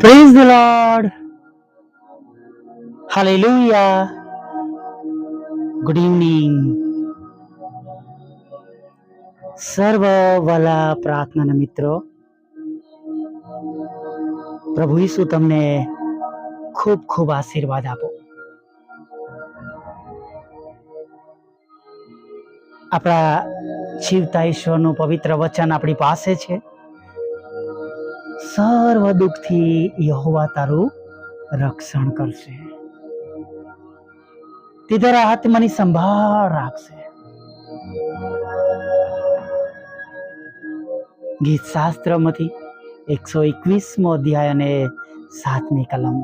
Praise the Lord hallelujah good evening સર્વ વાલા પ્રાર્થનાના મિત્રો પ્રભુ ઈસુ તમને ખૂબ ખૂબ આશીર્વાદ આપો. આપણા જીવતા ઈશ્વરનું પવિત્ર વચન આપણી પાસે છે. સર્વ દુઃખથી યહોવા તારું રક્ષણ કરશે. તે તારા આત્માની સંભાળ રાખશે. ગીત શાસ્ત્રમાંથી એકસો એકવીસમો અધ્યાય અને સાતમી કલમ.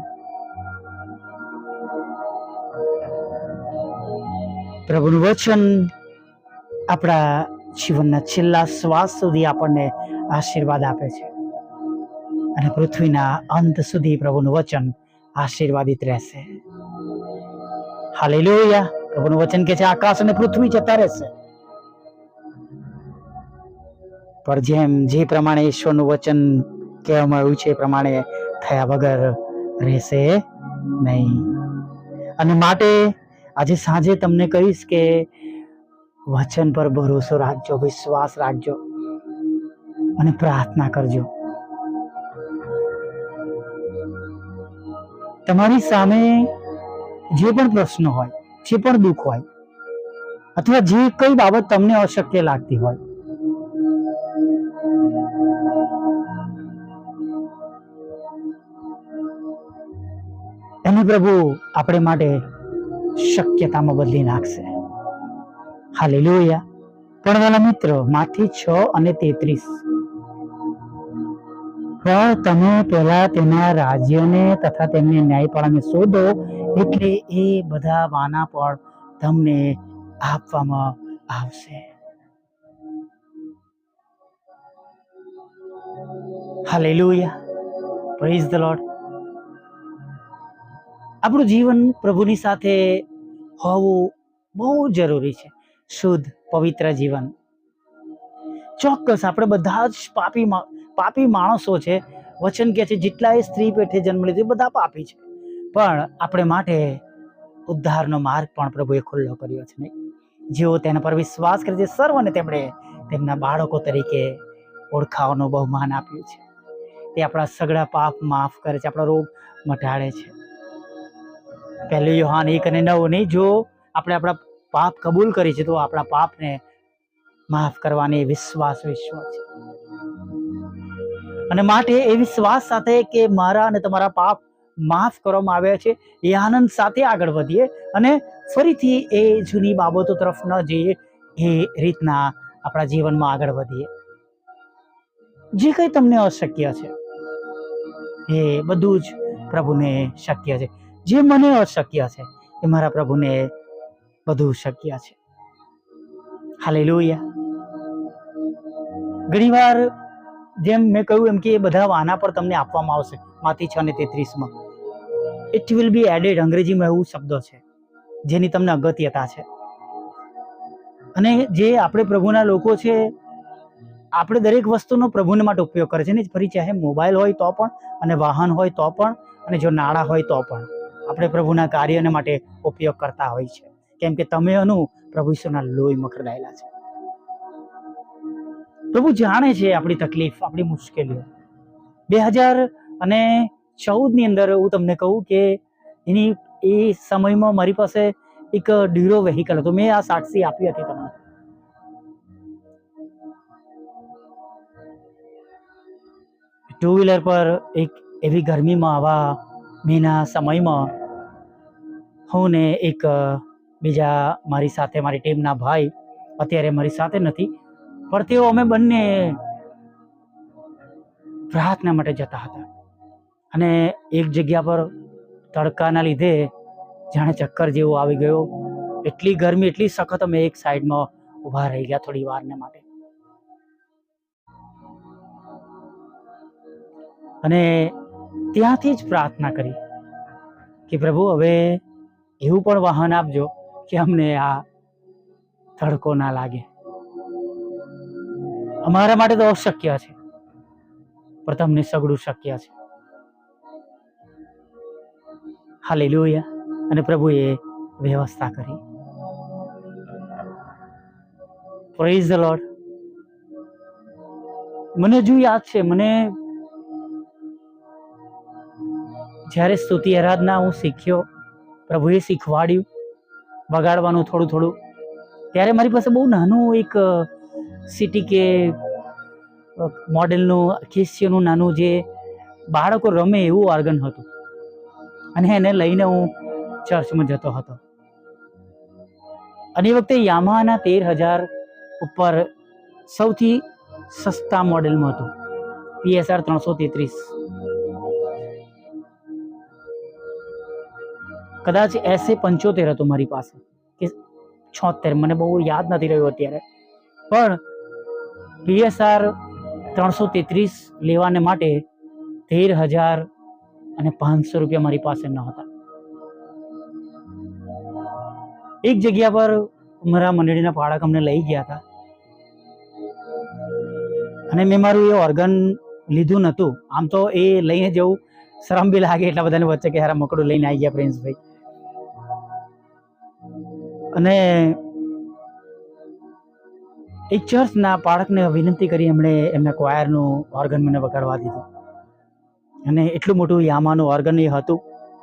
પ્રભુનું વચન આપણા જીવનના છેલ્લા શ્વાસ સુધી આપણને આશીર્વાદ આપે છે. અને પૃથ્વીના અંત સુધી પ્રભુનું વચન આશીર્વાદિત રહેશે. હાલેલુયા. પ્રભુનું વચન કે છે, આકાશ અને પૃથ્વી જતા રહેશે. પણ જેમ જે પ્રમાણે ઈશ્વરનું વચન કહેવામાં આવ્યું છે, એ પ્રમાણે થયા વગર રહેશે નહીં. અને માટે આજે સાંજે તમને કહીશ કે વચન પર ભરોસો રાખજો, વિશ્વાસ રાખજો અને પ્રાર્થના કરજો. તમારી સામે જે પણ પ્રશ્ન હોય, જે પણ દુઃખ હોય, અથવા જે કઈ બાબત તમને અશક્ય લાગતી હોય. એને પ્રભુ આપણે માટે શક્યતામાં બદલી નાખશે. હાલેલુયા. પણ વાલા મિત્રો, માથી છ અને તેત્રીસ. પણ તમે પહેલા તેના રાજ્યને તથા તેમને ન્યાયપાળાને શોધો એટલે એ બધા વાના પણ તમને આપવામાં આવશે. આપણું જીવન પ્રભુની સાથે હોવું બહુ જરૂરી છે. શુદ્ધ, પવિત્ર જીવન. ચોક્કસ આપણે બધા જ પાપી મા- પાપી માણસો છે. વચન કહે છે, જેટલાય સ્ત્રી પેઠે જન્મ લીધો એ બધા પાપી છે. પણ આપણે માટે ઉદ્ધારનો માર્ગ પણ પ્રભુએ ખુલ્લો કર્યો છે નહીં. જેઓ તેના પર વિશ્વાસ કરે છે, સર્વને તેમણે તેમના બાળકો તરીકે ઓળખાવાનું બહુમાન આપ્યું છે. તે આપણા સગળા પાપ માફ કરે છે, આપણો રોગ મટાડે છે. પહેલું યોહાન એક અને નવ નહીં, જો આપણે આપણા પાપ કબૂલ કરી છે તો આપણા પાપને માફ કરવાની વિશ્વાસ વિશ્વ છે. અને માટે એ વિશ્વાસ સાથે કે મારા અને તમારા પાપ માફ કરવામાં આવ્યા છે, એ આનંદ સાથે આગળ વધીએ અને ફરીથી એ જૂની બાબતો તરફ ન જઈએ, એ રીતના આપણા જીવનમાં આગળ વધીએ. જે કંઈ તમને અશક્ય છે, એ બધું જ પ્રભુને શક્ય છે. જે મને અશક્ય છે, એ મારા પ્રભુને બધું શક્ય છે. હાલેલુયા. ઘણીવાર જેમ મેં કહ્યું એમ કે એ બધા વાના પર તમને આપવામાં આવશે. માથી છ ને તેત્રીસમાં. ઇટ વિલ બી એડેડ અંગ્રેજીમાં એવું શબ્દો છે, જેની તમને અગત્યતા છે. અને જે આપણે પ્રભુના લોકો છે, આપણે દરેક વસ્તુનો પ્રભુને માટે ઉપયોગ કરે છે. ને ફરી ચાહે મોબાઈલ હોય તો પણ, અને વાહન હોય તો પણ, અને જો નાણાં હોય તો પણ આપણે પ્રભુના કાર્યને માટે ઉપયોગ કરતા હોય છે. કેમ કે તમે અનુ પ્રભુ ઈશ્વરના લોહીમાં ખરદાયેલા છે. પ્રભુ જાણે છે આપણી તકલીફ, આપણી મુશ્કેલીઓ. બે હજાર અને ચૌદની અંદર હું તમને કહું કે એની, એ સમયમાં મારી પાસે એક ડીરો વેહિકલ હતો. મેં આ સાક્ષી આપી હતી તમને. ટુ વ્હીલર પર એક એવી ગરમીમાં આવા મેના સમયમાં હું ને એક, બીજા મારી સાથે, મારી ટીમના ભાઈ અત્યારે મારી સાથે નથી. તેઓ અમે બંને પ્રાર્થના માટે જતા હતા. અને એક જગ્યા પર તડકાના લીધે જાણે ચક્કર જેવું આવી ગયો. એટલી ગરમી, એટલી સખત અમે એક સાઈડમાં ઊભા રહી ગયા થોડી વારને માટે. અને ત્યાંથી જ પ્રાર્થના કરી કે પ્રભુ, હવે એવું પણ વાહન આપજો કે અમને આ તડકો ના લાગે. અમારા માટે તો અશક્ય છે. પણ તમને સગડું શક્ય છે. હાલેલુયા. અને પ્રભુએ વ્યવસ્થા કરી. પ્રેઝ ધ લોર્ડ મને હજુ યાદ છે, મને જ્યારે સ્તુતિ આરાધના હું શીખ્યો, પ્રભુએ શીખવાડ્યું વગાડવાનું થોડું થોડું, ત્યારે મારી પાસે બહુ નાનું એક સિટી કે મોડેલનું કેસિયોનું નાનું જે બાળકો રમે એવું ઓર્ગન હતું. અને એને લઈને હું ચર્ચમાં જતો હતો. અને એ વખતે યામાના તેર હજાર ઉપર સૌથી સસ્તા મોડેલમાં હતું. પીએસઆર ત્રણસો તેત્રીસ. કદાચ એસે પંચોતેર હતું મારી પાસે. કે છોતેર, મને બહુ યાદ નથી રહ્યું અત્યારે. પણ પીએસઆર ત્રણસો તેત્રીસ લેવાને માટે તેર હજાર અને પાંચસો રૂપિયા મારી પાસે ન હતા. એક જગ્યા પર મારા મંડળીના પાળક અમને લઈ ગયા હતા. અને મેં મારું એ ઓર્ગન લીધું નહોતું. આમ તો એ લઈને જવું શરમ બી લાગે એટલા બધાને વચ્ચે કે હારા મકડું લઈને આવી ગયા પ્રિન્સભાઈ. અને એક ચર્ચના બાળકને વિનંતી કરી એમણે એમના ક્વાયરનું ઓર્ગન મને વગાડવા દીધું. અને એટલું મોટું યામાનું ઓર્ગન એ હતું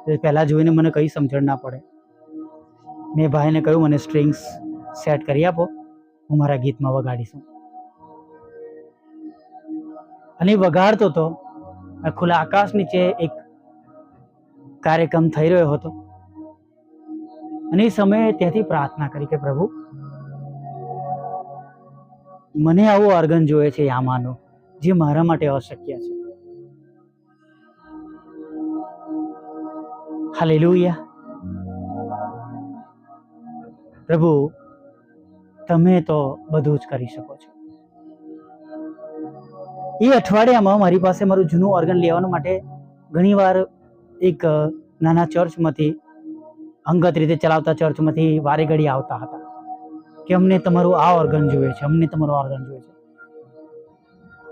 એ પહેલાં જોઈને મને કંઈ સમજણ ના પડે. મેં ભાઈને કહ્યું, મને સ્ટ્રિંગ્સ સેટ કરી આપો, હું મારા ગીતમાં વગાડીશું. અને એ વગાડતો હતો ખુલ્લા આકાશ નીચે એક કાર્યક્રમ થઈ રહ્યો હતો. અને એ સમયે ત્યાંથી પ્રાર્થના કરી કે પ્રભુ મને આવો ઓર્ગન જોઈએ છે યામાનો, જે મારા માટે અશક્ય છે. હાલેલુયા. પ્રભુ, તમે તો બધું જ કરી શકો છો. એ અઠવાડિયામાં મારી પાસે મારું જૂનું ઓર્ગન લેવા માટે ઘણીવાર એક નાના ચર્ચમાંથી અંગત રીતે ચલાવતા ચર્ચમાંથી વારે ઘડી આવતા હતા. કે અમને તમારું આ ઓર્ગન જોઈએ છે, અમને તમારું ઓર્ગન જોઈએ છે.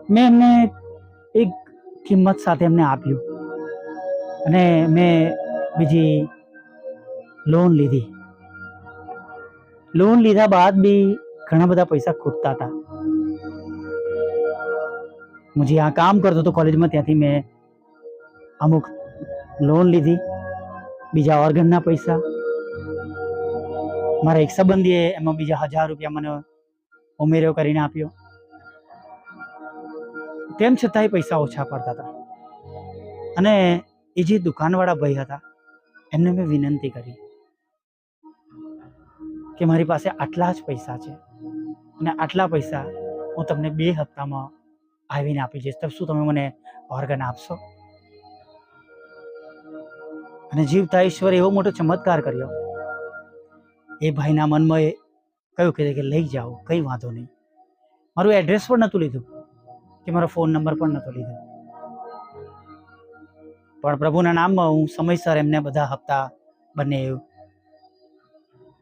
મેં એમને એક કિંમત સાથે એમને આપ્યું. અને મેં બીજી લોન લીધી. લોન લીધા બાદ બી ઘણા બધા પૈસા ખૂટતા હતા. હું જે આ કામ કરતો હતો કોલેજમાં ત્યાંથી મેં અમુક લોન લીધી. બીજા ઓર્ગનના પૈસા. મારા એક સંબંધીએ એમાં બીજા હજાર રૂપિયા મને ઉમેરો કરીને આપ્યો. તેમ છતાંય પૈસા ઓછા પડતા હતા. અને એ જે દુકાનવાળા ભાઈ હતા, એમને મેં વિનંતી કરી કે મારી પાસે આટલા જ પૈસા છે અને આટલા પૈસા હું તમને બે હપ્તામાં આવીને આપી જઈશ. તો શું તમે મને ઓર્ગન આપશો? અને જીવતા ઈશ્વરે એવો મોટો ચમત્કાર કર્યો એ ભાઈના મનમાં એ કયું કે કે લઈ જાઓ, કંઈ વાંધો નહીં. મારું એડ્રેસ પણ નહોતું લીધું કે મારો ફોન નંબર પણ નહોતો લીધો. પણ પ્રભુના નામમાં હું સમયસર એમને બધા હપ્તા બંને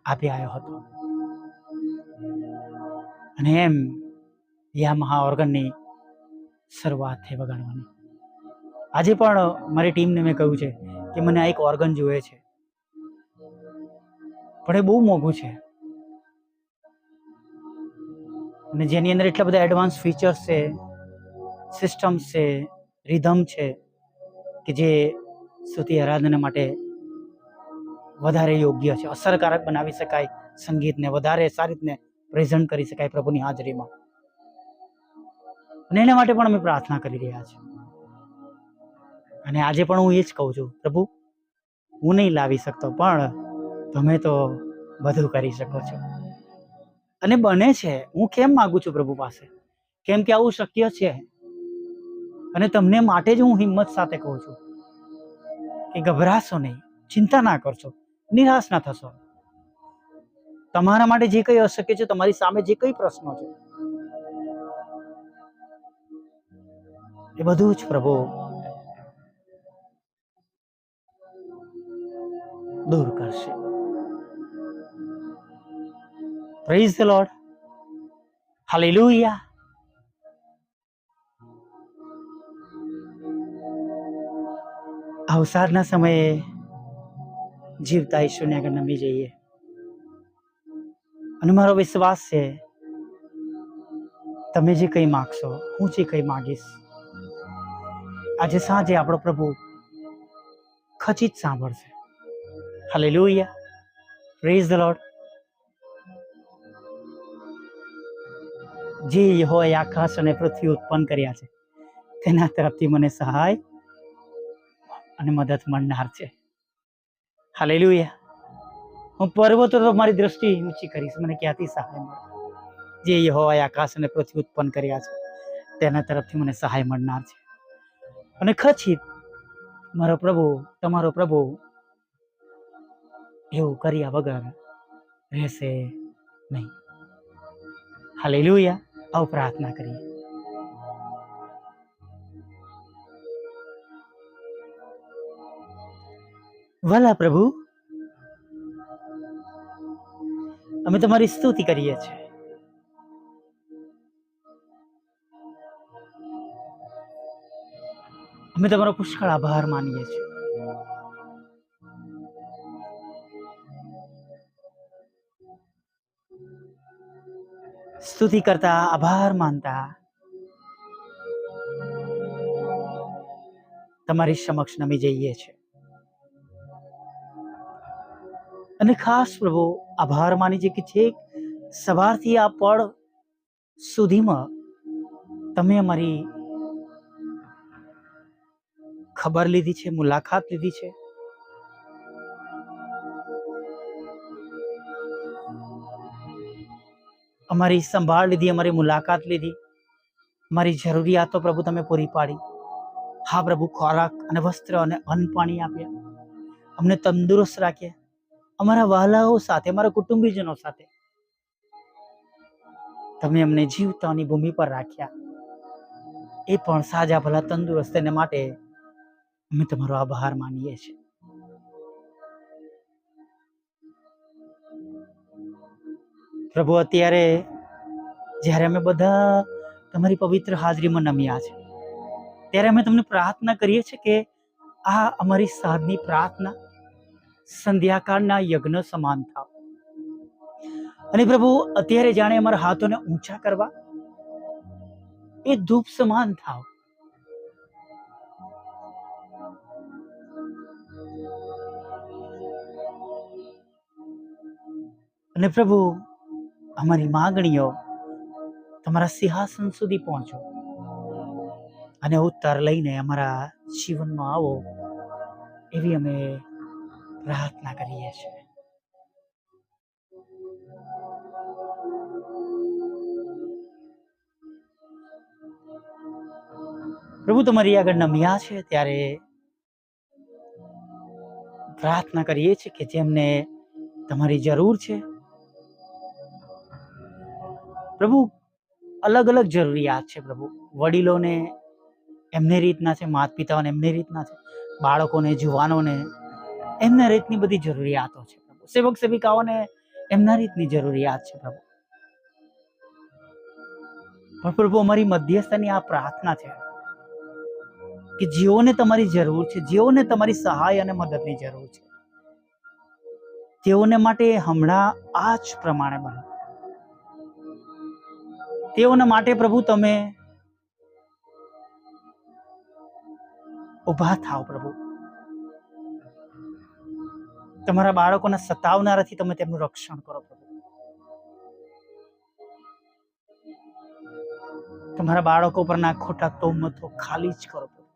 આપી આવ્યો હતો. અને એમ યા મહા ઓર્ગનની શરૂઆત થઈ વગાડવાની. આજે પણ મારી ટીમને મેં કહ્યું છે કે મને આ એક ઓર્ગન જોઈએ છે. પણ એ બહુ મોંઘું છે. અને જેની અંદર એટલા બધા એડવાન્સ ફીચર્સ છે સિસ્ટમ્સ છે રિધમ છે, કે જે સ્તુતિ આરાધના માટે વધારે યોગ્ય છે. અસરકારક બનાવી શકાય, સંગીતને વધારે સારી રીતને પ્રેઝન્ટ કરી શકાય પ્રભુની હાજરીમાં. અને એના માટે પણ અમે પ્રાર્થના કરી રહ્યા છીએ. અને આજે પણ હું એ જ કહું છું, પ્રભુ, હું નહીં લાવી શકતો, પણ તમે તો બધું કરી શકો છો. અને બને છે. હું કેમ માગું છું પ્રભુ પાસે? કેમ કે આવું શક્ય છે? અને તમને માટે જ હું હિંમત સાથે કહું છું કે ગભરાશો નહીં, ચિંતા ના કરશો, નિરાશ ના થશો. તમારા માટે જે કંઈ અશક્ય છે, તમારી સામે જે કંઈ પ્રશ્નો છે, એ બધું જ પ્રભુ દૂર કરશે. Praise the Lord Hallelujah. અવસારના સમયે જીવતા ઈશ્વરને આગળ નમી જઈએ. અને મારો વિશ્વાસ છે, તમે જે કંઈ માગશો, હું જે કંઈ માગીશ, આજે સાંજે આપણો પ્રભુ ખચિત સાંભળશે. હાલેલુયા પ્રેઝ ધ લોર્ડ જે હોય આકાશ અને પૃથ્વી ઉત્પન્ન કર્યા છે, તેના તરફથી મને સહાય અને મદદ મળનાર છે. હાલે હું પર્વતો તો મારી દ્રષ્ટિ ઊંચી કરીશ, મને ક્યાંથી સહાય મળે? જે હોય આકાશ અને પૃથ્વી ઉત્પન્ન કર્યા છે, તેના તરફથી મને સહાય મળનાર છે. અને ખચિત મારો પ્રભુ, તમારો પ્રભુ એવું કર્યા વગર રહેશે નહીં. હાલેલુયા. આવું પ્રાર્થના કરીએ. વાલા પ્રભુ, અમે તમારી સ્તુતિ કરીએ છીએ. અમે તમારો પુષ્કળ આભાર માનીએ છીએ. સ્તુતિ કરતા આભાર માનતા તમારી સમક્ષ નમી જઈએ છીએ અને ખાસ પ્રભુ, આભાર માની છે કે છેક, સવારથી આ પળ સુધીમાં તમે અમારી ખબર લીધી છે, મુલાકાત લીધી છે. અમારી સંભાળ લીધી, અમારી મુલાકાત લીધી. અમારી જરૂરિયાતો પ્રભુ તમે પૂરી પાડી. હા પ્રભુ, ખોરાક અને વસ્ત્ર અને અન્ન પાણી આપ્યા. અમને તંદુરસ્ત રાખ્યા અમારા વહાલાઓ સાથે, અમારા કુટુંબીજનો સાથે. તમે અમને જીવતાની ભૂમિ પર રાખ્યા. એ પણ સાજા ભલા તંદુરસ્ત એને માટે અમે તમારો આભાર માનીએ છીએ. પ્રભુ, અત્યારે જ્યારે અમે બધા તમારી પવિત્ર હાજરીમાં નમ્યા છે, ત્યારે અમે તમને પ્રાર્થના કરીએ છીએ કે આ અમારી સાધની પ્રાર્થના સંધ્યાકાળના યજ્ઞ સમાન થાવ. અને પ્રભુ, અત્યારે જાણે અમારા હાથોને ઊંચા કરવા એ ધૂપ સમાન થાવ. અને પ્રભુ અમારી માંગણીઓ તમારા સિંહાસન સુધી પહોંચો અને ઉત્તર લઈને અમારા જીવનમાં આવો એવી અમે પ્રાર્થના કરીએ છીએ. પ્રભુ, તમારી આગળ નમ્યા છે ત્યારે પ્રાર્થના કરીએ છીએ કે જેમને તમારી જરૂર છે પ્રભુ, અલગ અલગ જરૂરિયાત છે પ્રભુ. વડીલોને એમની રીતના છે માતા પિતાઓને એમની રીતના છે, બાળકોને, જુવાનોને એમના રીતની બધી જરૂરિયાતો છે પ્રભુ. સેવક સેવિકાઓને એમના રીતની જરૂરિયાત છે પ્રભુ. પણ પ્રભુ, અમારી મધ્યસ્થની આ પ્રાર્થના છે કે જેઓને તમારી જરૂર છે, જેઓને તમારી સહાય અને મદદની જરૂર છે, તેઓને માટે હમણાં આ જ પ્રમાણે બનો. તેઓને માટે પ્રભુ તમે ઊભા થાવ પ્રભુ. તમારા બાળકોને સતાવનારાથી તમે તેમનું રક્ષણ કરો પ્રભુ. તમારા બાળકો પરના ખોટા તોમતો ખાલી જ કરો પ્રભુ.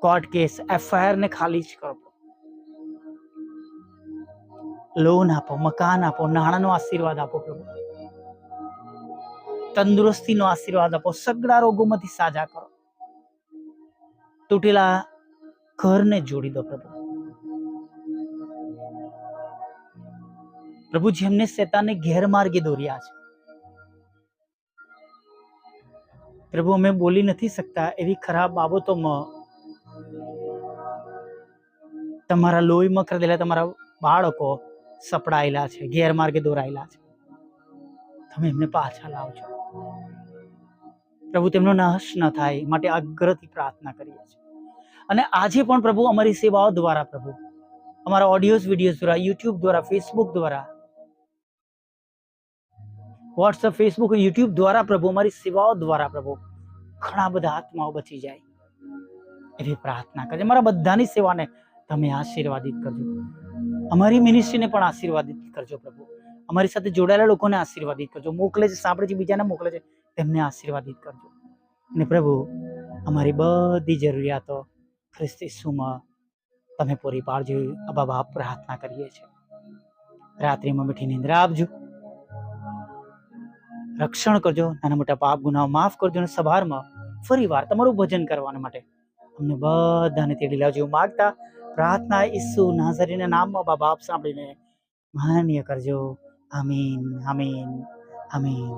કોર્ટ કેસ એફઆઈઆર ને ખાલી જ કરો લોન આપો, મકાન આપો, નાણાંનો આશીર્વાદ આપો પ્રભુ. તંદુરસ્તીનો આશીર્વાદ આપો સગડા રોગોમાંથી સાજા કરો. તૂટેલા ઘરને જોડી દો પ્રભુ. પ્રભુ જેમને શેતાને ગેરમાર્ગે દોર્યા છે. પ્રભુ, અમે બોલી નથી શકતા એવી ખરાબ બાબતોમાં તમારા લોહીમાં કરેલા તમારા બાળકો સપડાયેલા છે, ગેરમાર્ગે દોરાયેલા છે. તમે એમને પાછા લાવજો. પ્રભુ તેમનો નાશ ન થાય માટે આગ્રહથી પ્રાર્થના કરીએ છીએ. અને આજે પણ પ્રભુ અમારી સેવાઓ દ્વારા પ્રભુ, અમારા ઓડિયોઝ વિડીયોઝ દ્વારા યુટ્યુબ દ્વારા ફેસબુક દ્વારા વોટ્સઅપ ફેસબુક યુટ્યુબ દ્વારા પ્રભુ અમારી સેવાઓ દ્વારા પ્રભુ ઘણા બધા આત્માઓ બચી જાય. એવી પ્રાર્થના કરજો મારા બધાની સેવાને તમે આશીર્વાદિત કરજો. અમારી મિનિસ્ટ્રીને પણ આશીર્વાદિત કરજો પ્રભુ. અમારી સાથે જોડાયેલા લોકોને આશીર્વાદિત કરજો. મોકલે છે, સાંભળે છે, બીજાને મોકલે છે, તેમને આશીર્વાદિત કરજો. અને પ્રભુ, અમારી બધી જરૂરિયાતો ખ્રિસ્તી સુમાં તમે પૂરી પાડજો. અબા બાપ પ્રાર્થના કરીએ છીએ. રાત્રિમાં મીઠી નિંદ્રા આપજો. રક્ષણ કરજો. નાના મોટા પાપ, ગુનાઓ માફ કરજો અને સવારમાં ફરી વાર તમારું ભજન કરવા માટે અમને બધાને તેડી લાવજો. માગતા પ્રાર્થના ઈસુ નાઝરીના નામમાં બા બાપ સાંભળીને માન્ય કરજો. Amin, amin, amin.